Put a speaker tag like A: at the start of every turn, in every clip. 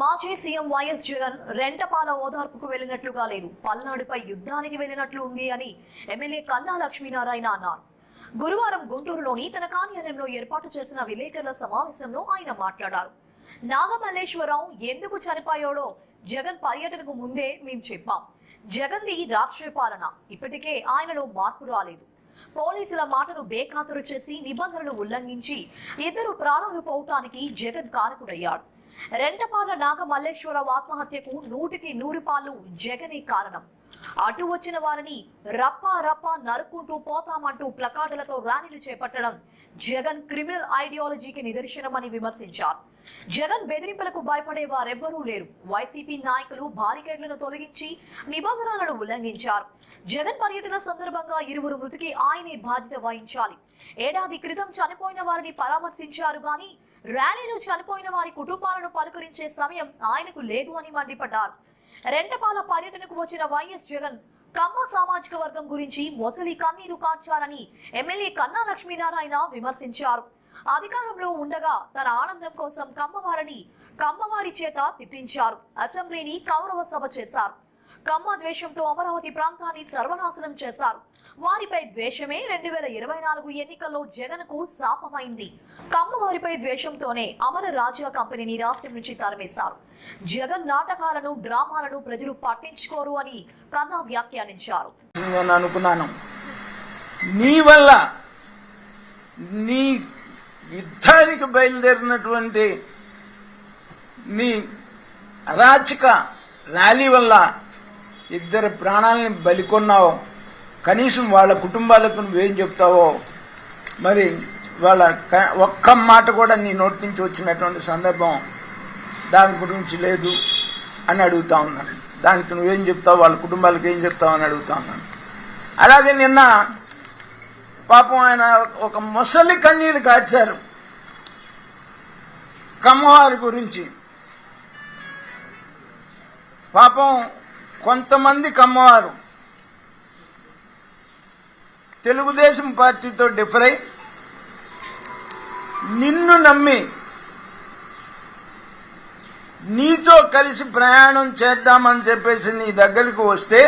A: మాజీ CM YS Jagan Rentapalla ఓదార్పుకు వెళ్ళినట్లుగా లేదు పల్నాడుపై యుద్ధానికి వెళ్ళినట్లు ఉంది అని ఎమ్మెల్యే కన్నా లక్ష్మీనారాయణ అన్నారు. గురువారం గుంటూరులోని తన కార్యాలయంలో ఏర్పాటు చేసిన విలేకరుల సమావేశంలో ఆయన మాట్లాడారు. నాగమల్లేశ్వరరావు ఎందుకు చనిపోయాడో జగన్ పర్యటనకు ముందే మేము చెప్పాం. జగన్ది రాక్షస పాలన ఇప్పటికే ఆయనలో మార్పు రాలేదు. పోలీసుల మాటను బేఖాతరు చేసి నిబంధనలు ఉల్లంఘించి ఇద్దరు ప్రాణాలు పోవటానికి జగన్ కారకుడయ్యాడు. రెంటపాల నాగ మల్లేశ్వరరావు ఆత్మహత్యకు నూటికి నూరు పాలు జగనే కారణం. అటు వచ్చిన వారిని రప్ప రప్ప నరుక్కుంటూ పోతామంటూ ప్లకార్డులతో ర్యాలీలు చేపట్టడం జగన్ క్రిమినల్ ఐడియాలజీకి నిదర్శనమని విమర్శించారు. జగన్ బెదిరింపులకు భయపడే వారెవ్వరూ లేరు. వైసీపీ నాయకులు బారికేడ్లను తొలగించి నిబంధనలను ఉల్లంఘించారు. జగన్ పర్యటన సందర్భంగా ఇరువురు మృతికి ఆయనే బాధ్యత వహించాలి. ఏడాది క్రితం చనిపోయిన వారిని పరామర్శించారు గాని ర్యాలీలో చనిపోయిన వారి కుటుంబాలను పలుకరించే సమయం ఆయనకు లేదు అని మండిపడ్డారు. రెండపాల పర్యటనకు వచ్చిన వైఎస్ జగన్ కమ్మ సామాజిక వర్గం గురించి మొసలి కన్నీరు కార్చారని ఎమ్మెల్యే కన్నా లక్ష్మీనారాయణ విమర్శించారు. అధికారంలో ఉండగా తన ఆనందం కోసం కమ్మవారిని కమ్మవారి చేత తిప్పించారు. అసెంబ్లీని కౌరవ సభ చేశారు. కమ్మ ద్వేషంతో అమరావతి ప్రాంతాన్ని సర్వనాశనం చేశారు. వారిపై ద్వేషమే రెండు వేల ఇరవై నాలుగు ఎన్నికల్లో జగన్కు శాపమైంది. కమ్మవారిపై ద్వేషంతోనే అమర రాజా కంపెనీని రాష్ట్రం నుంచి తరిమేశారు. జగన్ నాటకాలను డ్రామాలను ప్రజలు పట్టించుకోరు అని కన్నా వ్యాఖ్యానించారు.
B: నేను అనుకున్నాను. నీ వల్ల నీ యుద్ధానికి బయలుదేరినటువంటి నీ అరాచక ర్యాలీ వల్ల ఇద్దరు ప్రాణాలని బలికొన్నావు కనీసం వాళ్ళ కుటుంబాలకు నువ్వేం చెప్తావో. మరి వాళ్ళ క- ఒక్క మాట కూడా నీ నోటి నుంచి వచ్చినటువంటి సందర్భం దాని గురించి లేదు అని అడుగుతా ఉన్నాను దానికి నువ్వేం చెప్తావు? వాళ్ళ కుటుంబాలకు ఏం చెప్తావు అని అడుగుతా ఉన్నాను అలాగే నిన్న పాపం ఆయన ఒక ముసలి కన్నీరు కాచారు. కమ్మవారి గురించి. పాపం కొంతమంది కమ్మవారు. తెలుగుదేశం పార్టీతో డిఫర్ అయి నిన్ను నమ్మి నీతో కలిసి ప్రయాణం చేద్దామని చెప్పేసి నీ దగ్గరికి వస్తే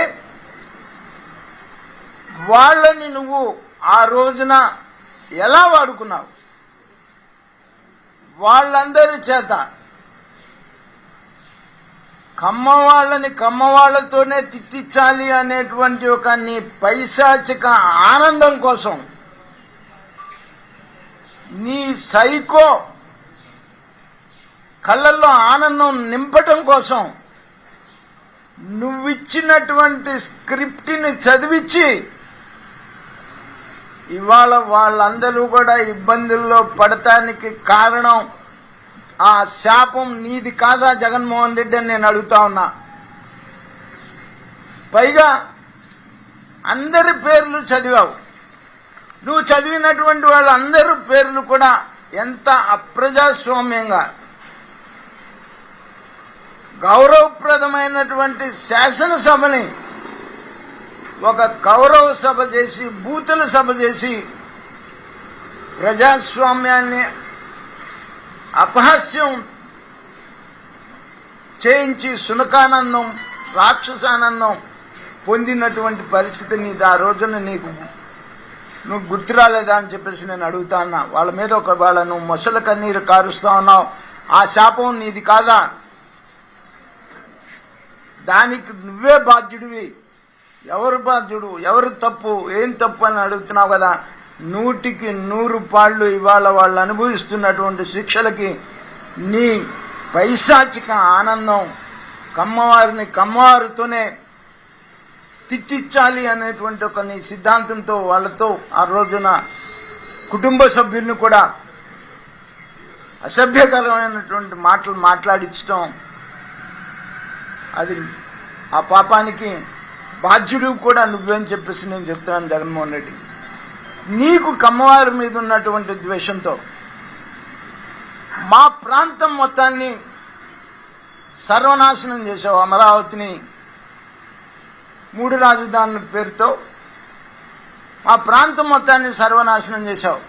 B: వాళ్ళని నువ్వు ఆ రోజున ఎలా వాడుకున్నావు? వాళ్ళందరి చేత కమ్మ వాళ్ళని కమ్మ వాళ్ళతోనే తిట్టించాలి అనేటువంటి ఒక నీ పైశాచిక ఆనందం కోసం నీ సైకో కళ్ళల్లో ఆనందం నింపటం కోసం నువ్విచ్చినటువంటి స్క్రిప్ట్ని చదివించి ఇవాళ వాళ్ళందరూ కూడా ఇబ్బందుల్లో పడటానికి కారణం ఆ శాపం నీది కాదా జగన్మోహన్ రెడ్డి అని నేను అడుగుతా ఉన్నా. పైగా అందరి పేర్లు చదివావు. నువ్వు చదివినటువంటి వాళ్ళందరూ పేర్లు కూడా ఎంత అప్రజాస్వామ్యంగా. గౌరవప్రదమైనటువంటి శాసనసభని ఒక కౌరవ సభ చేసి బూతుల సభ చేసి ప్రజాస్వామ్యాన్ని అపహాస్యం చేయించి సునకానందం రాక్షసానందం పొందినటువంటి పరిస్థితి నీది. ఆ రోజున నీకు నువ్వు గుర్తు రాలేదా అని చెప్పేసి నేను అడుగుతా ఉన్నా వాళ్ళ మీద ఒక వాళ్ళ నువ్వు మొసల కన్నీరు కారుస్తా ఉన్నావు. ఆ శాపం నీది కాదా? దానికి నువ్వే బాధ్యుడివి. ఎవరు బాధ్యుడు? ఎవరు తప్పు? ఏం తప్పు అని అడుగుతున్నావు కదా? నూటికి నూరు పాళ్ళు ఇవాళ వాళ్ళు అనుభవిస్తున్నటువంటి శిక్షలకి నీ పైశాచిక ఆనందం కమ్మవారిని కమ్మవారితోనే తిట్టించాలి అనేటువంటి ఒక నీ సిద్ధాంతంతో వాళ్ళతో ఆ రోజున కుటుంబ సభ్యుల్ని కూడా అసభ్యకరమైనటువంటి మాటలు మాట్లాడించడం అది ఆ పాపానికి బాధ్యుడు కూడా నువ్వేం చెప్పేసి నేను చెప్తున్నాను జగన్మోహన్ రెడ్డి. నీకు కమ్మవారి మీద ఉన్నటువంటి ద్వేషంతో మా ప్రాంతం మొత్తాన్ని సర్వనాశనం చేసావు అమరావతిని మూడు రాజధానుల పేరుతో. మా ప్రాంతం మొత్తాన్ని సర్వనాశనం చేశావు.